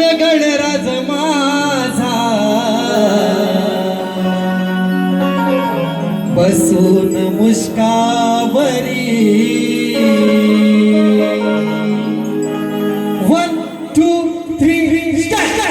आल गणराज माझा. बसून मुस्कावरी वन टू थ्री स्टार्ट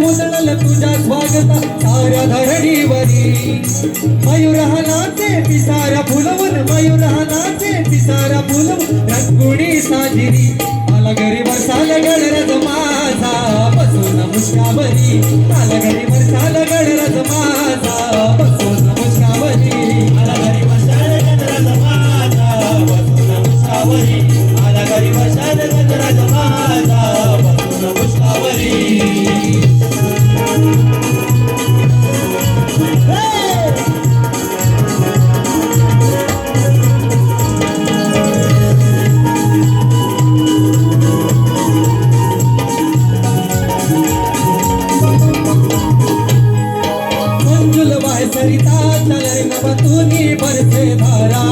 फुलांची उधळल तुझ्या स्वागता साऱ्या धरणीवरी. मयूर नाचे पिसारा फुलवून मयूर नाचे पिसारा फुलवून रंगुणी साजिरी. आला घरी बसाल गणरज माझा बसून मुशावरी आला घरी बसाल गणरज माझा मंजुल बाय सरिता चले नव तुनी बरसे धारा.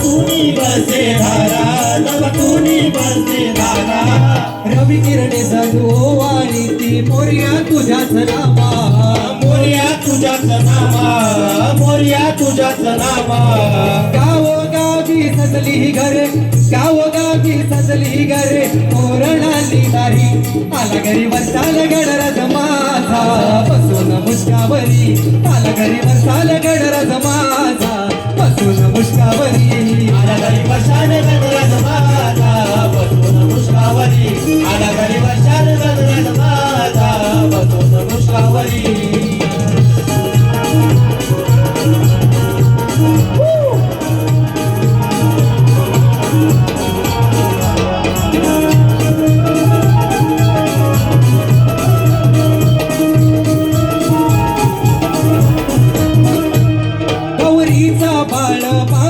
तुम्ही बसे धारा नव बसे धारा. रवी किरणे जणू आणि ती मोर्या तुझ्याच नामा मोर्या तुझ्याच नामा मोर्या तुझ्याच नामा गावोगावी सजली ही घरे गावोगावी सजली ही घरे. तोरणाली दारी आला घरी वर्षाल गडरज मुस्कावरी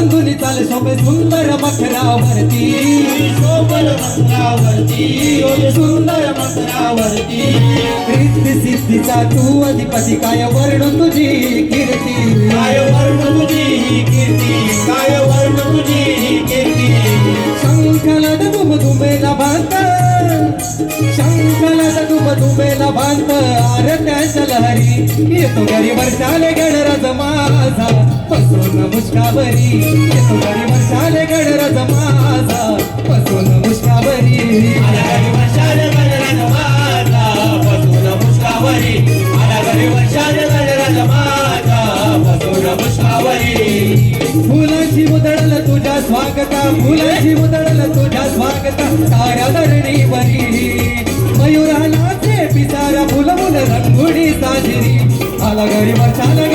बांधून चाल सोबे सुंदर मखरावरती मंत्रावरती ओय सुंदर मंत्रावरती रिद्धी सिद्धीचा तू अधिपती काय वर्ण तुझी कीर्ती? काय वर्ण तुझी कीर्ती? काय वर्ण तुझी कीर्ती? शंखला दुम दुमेला भांत शंखला दुम दुमेला बांध आरत्याच्या लहरी येतो घरी वर्षाले गणराज माझा. बसून मुस्कावरी येतो घरी वर्षाले गणराज माझा. बसून मुस्कावरी वर्षाले स्वागता फुलाची मुदळल तुझ्या स्वागता साऱ्या धरणीवरी मयुरा नाचे पिसारा फुलवून रंगुडी साजिरी आला घरी वर्षाला